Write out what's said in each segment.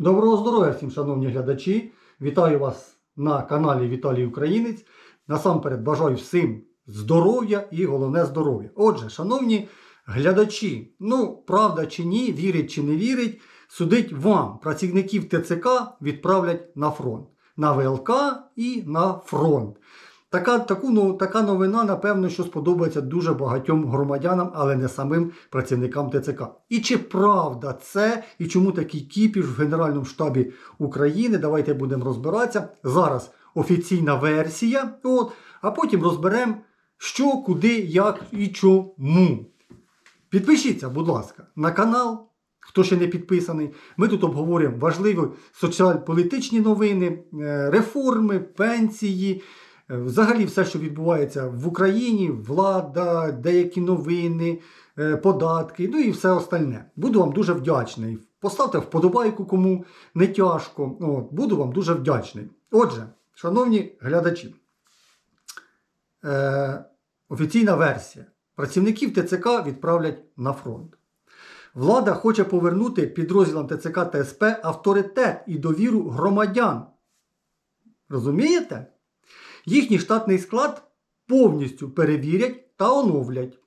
Доброго здоров'я всім, шановні глядачі! Вітаю вас на каналі Віталій Українець. Насамперед бажаю всім здоров'я і головне здоров'я. Отже, шановні глядачі, ну, правда чи ні, вірить чи не вірить, судить вам, працівників ТЦК відправлять на фронт, на ВЛК і на фронт. Така, таку, ну, така новина, напевно, що сподобається дуже багатьом громадянам, але не самим працівникам ТЦК. І чи правда це, і чому такий кіпіш в Генеральному штабі України? Давайте будемо розбиратися. Зараз офіційна версія, от, а потім розберемо, що, куди, як і чому. Підпишіться, будь ласка, на канал. Хто ще не підписаний, ми тут обговорюємо важливі соціально-політичні новини, е, реформи, пенсії, взагалі все, що відбувається в Україні, влада, деякі новини, е, податки, ну і все остальне. Буду вам дуже вдячний. Поставте вподобайку, кому не тяжко. От, буду вам дуже вдячний. Отже, шановні глядачі, е, офіційна версія. Працівників ТЦК відправлять на фронт. Влада хоче повернути підрозділам ТЦК та СП авторитет і довіру громадян. Розумієте? Їхній штатний склад повністю перевірять та оновлять.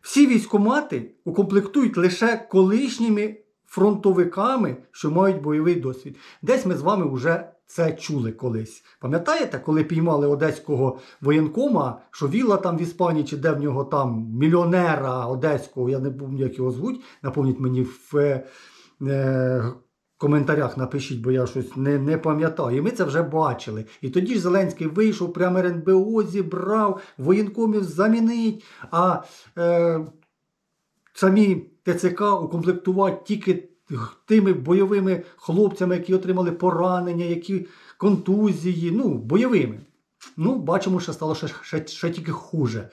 Всі військомати укомплектують лише колишніми фронтовиками, що мають бойовий досвід. Десь ми з вами вже це чули колись. Пам'ятаєте, коли піймали одеського воєнкома, що віла там в Іспанії, чи де в нього там мільйонера одеського, я не пам'ятаю, як його звуть, напомніть мені в е, коментарях напишіть, бо я щось не, не пам'ятаю. І ми це вже бачили. І тоді ж Зеленський вийшов, прямо РНБО зібрав, воєнкомів замінить, а е, самі ТЦК укомплектувати тільки тими бойовими хлопцями, які отримали поранення, які контузії, ну, бойовими. Ну, бачимо, що стало ще, ще, ще тільки хуже.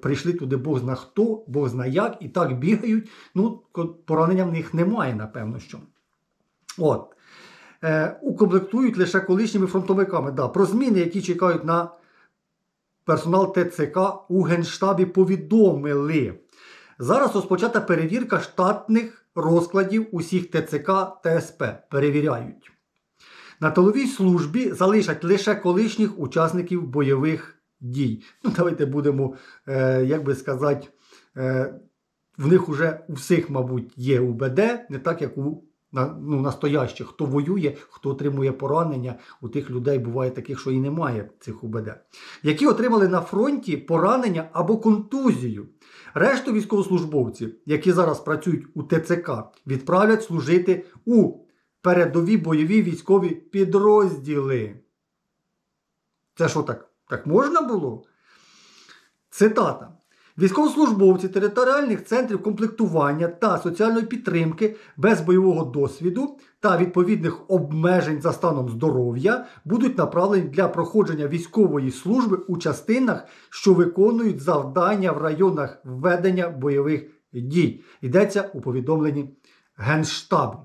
Прийшли туди Бог зна хто, Бог зна як, і так бігають. Ну, поранення в них немає, напевно, що. От. Е, укомплектують лише колишніми фронтовиками. Да, про зміни, які чекають на персонал ТЦК у Генштабі повідомили. Зараз розпочата перевірка штатних розкладів усіх ТЦК та СП. Перевіряють. На тиловій службі залишать лише колишніх учасників бойових дій. Ну, давайте будемо, е, як би сказати, е, в них вже у всіх, мабуть, є УБД, не так як у на- ну, настоящих, хто воює, хто отримує поранення. У тих людей буває таких, що і немає цих УБД, які отримали на фронті поранення або контузію. Решту військовослужбовців, які зараз працюють у ТЦК, відправлять служити у передові бойові військові підрозділи. Це що так? Так можна було? Цитата. Військовослужбовці територіальних центрів комплектування та соціальної підтримки без бойового досвіду та відповідних обмежень за станом здоров'я будуть направлені для проходження військової служби у частинах, що виконують завдання в районах ведення бойових дій. Йдеться у повідомленні Генштабу.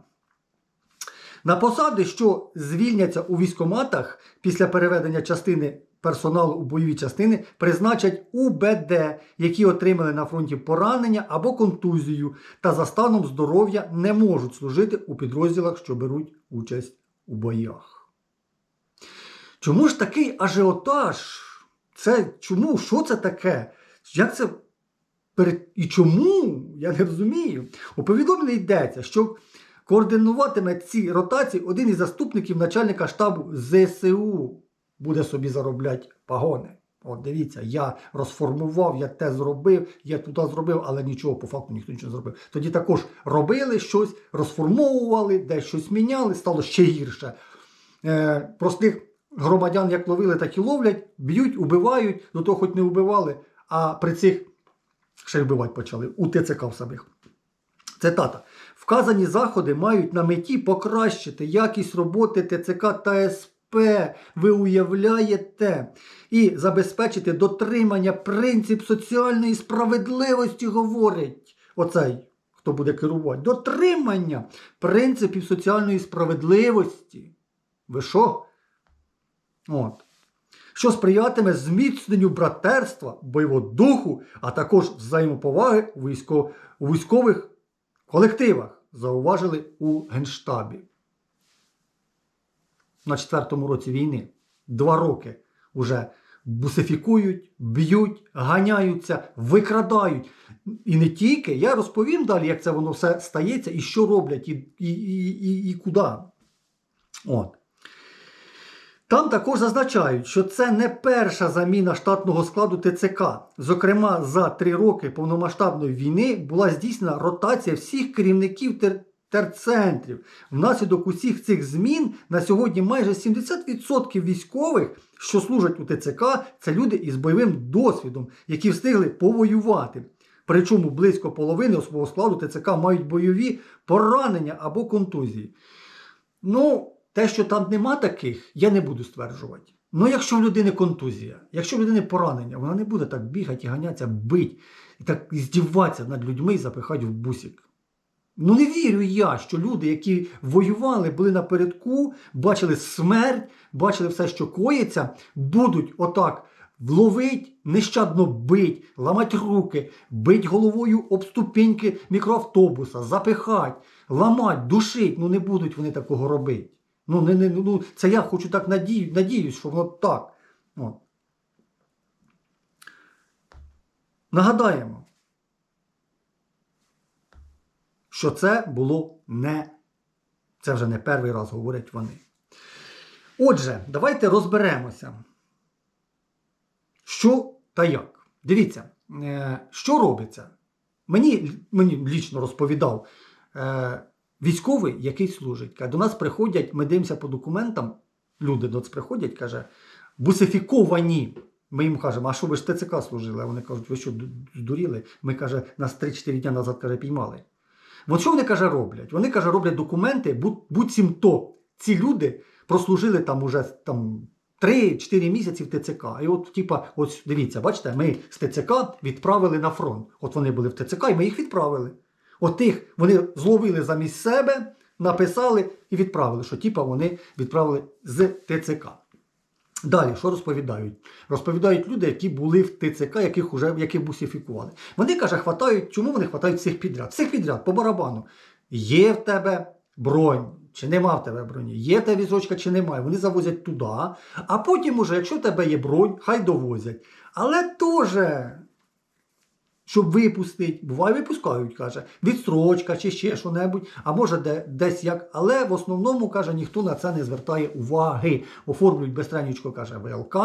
На посади, що звільняться у військоматах після переведення частини персоналу у бойові частини, призначать УБД, які отримали на фронті поранення або контузію, та за станом здоров'я не можуть служити у підрозділах, що беруть участь у боях. Чому ж такий ажіотаж? Це чому? Що це таке? Як це. І чому? Я не розумію. У повідомленні йдеться, що координуватиме ці ротації один із заступників начальника штабу ЗСУ. Буде собі заробляти пагони. От дивіться, я розформував, я те зробив, я туди зробив, але нічого, по факту ніхто нічого не зробив. Тоді також робили щось, розформовували, десь щось міняли, стало ще гірше. Е, простих громадян як ловили, так і ловлять, б'ють, убивають, до того хоч не вбивали, а при цих ще й вбивати почали у ТЦК в самих. Цитата. Вказані заходи мають на меті покращити якість роботи ТЦК та СП. Ви уявляєте, і забезпечити дотримання принцип соціальної справедливості, говорить оцей, хто буде керувати. Дотримання принципів соціальної справедливості. Ви що? От. Що сприятиме зміцненню братерства, бойового духу, а також взаємоповаги у військових колективах, зауважили у Генштабі. На четвертому році війни. Два роки вже бусифікують, б'ють, ганяються, викрадають. І не тільки. Я розповім далі, як це воно все стається і що роблять, і, і, і, і, і куди. От. Там також зазначають, що це не перша заміна штатного складу ТЦК. Зокрема, за три роки повномасштабної війни була здійснена ротація всіх керівників терцентрів. Внаслідок усіх цих змін на сьогодні майже 70% військових, що служать у ТЦК, це люди із бойовим досвідом, які встигли повоювати. Причому близько половини особового складу ТЦК мають бойові поранення або контузії. Ну, те, що там нема таких, я не буду стверджувати. Ну, якщо в людини контузія, якщо в людини поранення, вона не буде так бігати і ганятися, бить, і так здіватися над людьми і запихати в бусик. Ну, не вірю я, що люди, які воювали, були напередку, бачили смерть, бачили все, що коїться, будуть отак вловить, нещадно бить, ламать руки, бить головою об ступеньки мікроавтобуса, запихать, ламать, душить. Ну не будуть вони такого робити. Ну, не, не, ну, це я хочу так надію, надіюсь, що воно так. От. Нагадаємо, що це було не. Це вже не перший раз говорять вони. Отже, давайте розберемося. Що та як? Дивіться, е, що робиться? Мені, мені лічно розповідав е, військовий, який служить. До нас приходять, ми дивимося по документам, люди до нас приходять, каже, бусифіковані. Ми їм кажемо, а що ви ж ТЦК служили? А вони кажуть, ви що, здуріли? Ми каже, нас 3-4 дні назад каже, піймали. От що вони каже, роблять? Вони каже, роблять документи, будь, буцім то ці люди прослужили там уже там 3-4 місяці в ТЦК. І от, типа, ось дивіться, бачите, ми з ТЦК відправили на фронт. От вони були в ТЦК, і ми їх відправили. От тих вони зловили замість себе, написали і відправили, що типа вони відправили з ТЦК. Далі, що розповідають? Розповідають люди, які були в ТЦК, яких уже яких бусифікували. Вони каже, хватають, чому вони хватають всіх підряд? Всіх підряд, по барабану. Є в тебе бронь, чи нема в тебе броні, є тебе візочка, чи немає. Вони завозять туди, а потім, уже, якщо в тебе є бронь, хай довозять. Але теж, щоб випустити, буває, випускають, каже, відстрочка чи ще що-небудь, а може де, десь як. Але в основному, каже, ніхто на це не звертає уваги. Оформлюють безстренничко, каже, ВЛК.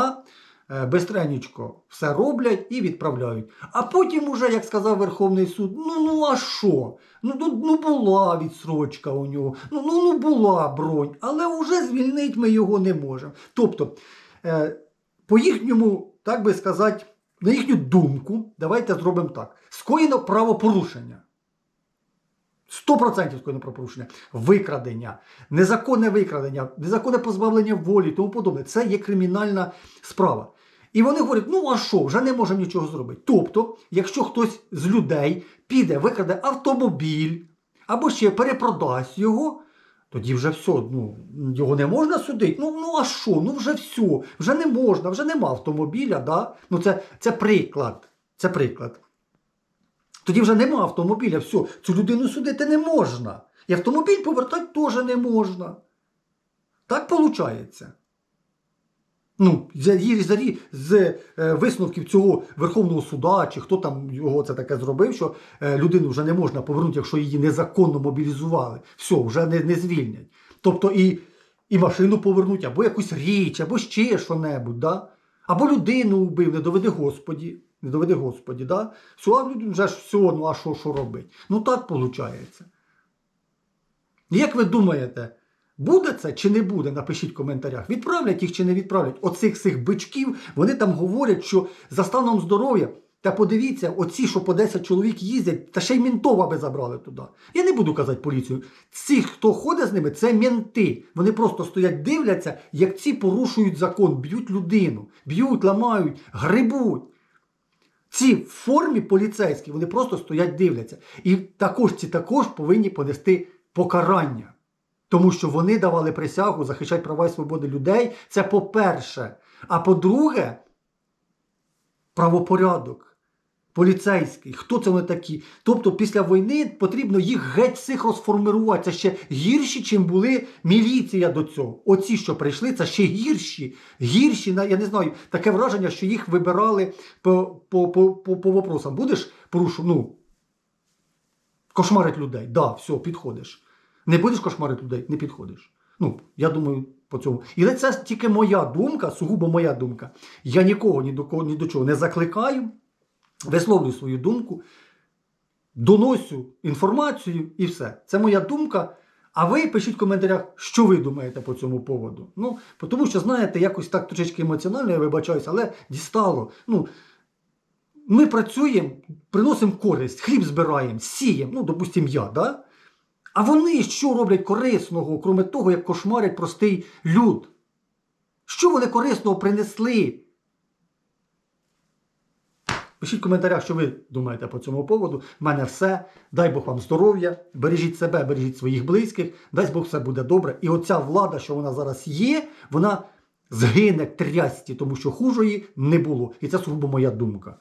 е, Безстренничко все роблять і відправляють. А потім, уже, як сказав Верховний суд, ну ну а що? Ну, ну, ну була відсрочка у нього, ну, ну, ну була бронь, але вже звільнити ми його не можемо. Тобто, е, по їхньому, так би сказати, на їхню думку, давайте зробимо так: скоєно правопорушення. 100% скоєно правопорушення, викрадення, незаконне викрадення, незаконне позбавлення волі і тому подобне. Це є кримінальна справа. І вони говорять, ну а що, вже не можемо нічого зробити. Тобто, якщо хтось з людей піде, викраде автомобіль або ще перепродасть його, тоді вже все, ну, його не можна судити. Ну, ну а що? Ну вже все, вже не можна, вже нема автомобіля. Да? Ну, це, це приклад. Це приклад. Тоді вже нема автомобіля, все, цю людину судити не можна. І автомобіль повертати теж не можна. Так виходить. Ну, за, за, з е, висновків цього Верховного суда, чи хто там його це таке зробив, що е, людину вже не можна повернути, якщо її незаконно мобілізували. Все, вже не, не звільнять. Тобто і, і машину повернуть, або якусь річ, або ще що-небудь, да? або людину вбив, не доведи Господі. Не доведи Господі, да? Все, а людина вже ж все, ну а що робить? Ну так виходить. Як ви думаєте, буде це чи не буде? Напишіть в коментарях. Відправлять їх чи не відправлять. Оцих цих бичків, вони там говорять, що за станом здоров'я. Та подивіться, оці, що по 10 чоловік їздять, та ще й мінтова би забрали туди. Я не буду казати поліцію. Ці, хто ходить з ними, це мінти. Вони просто стоять, дивляться, як ці порушують закон, б'ють людину, б'ють, ламають, грибуть. Ці в формі поліцейські, вони просто стоять, дивляться. І також ці також повинні понести покарання. Тому що вони давали присягу захищати права і свободи людей. Це по-перше. А по-друге, правопорядок. поліцейський, хто це вони такі. Тобто після війни потрібно їх геть всіх розформирувати. Це ще гірші, чим були міліція до цього. Оці, що прийшли, це ще гірші. Гірші, я не знаю, таке враження, що їх вибирали по, по, по, по, по вопросам. Будеш порушу, ну, кошмарить людей. Да, все, підходиш. Не будеш кошмарити людей, не підходиш. Ну, я думаю, по цьому. І це тільки моя думка, сугубо моя думка. Я нікого ні до кого ні до чого не закликаю, висловлюю свою думку, доносю інформацію і все. Це моя думка. А ви пишіть в коментарях, що ви думаєте по цьому поводу. Ну, тому що, знаєте, якось так трошечки емоціонально, я вибачаюся, але дістало. Ну, ми працюємо, приносимо користь, хліб збираємо, сіємо, ну, допустимо, я, да? А вони що роблять корисного, крім того, як кошмарять простий люд? Що вони корисного принесли? Пишіть в коментарях, що ви думаєте по цьому поводу. В мене все. Дай Бог вам здоров'я, бережіть себе, бережіть своїх близьких, дай Бог все буде добре. І оця влада, що вона зараз є, вона згине трясті, тому що хужої не було. І це сугубо моя думка.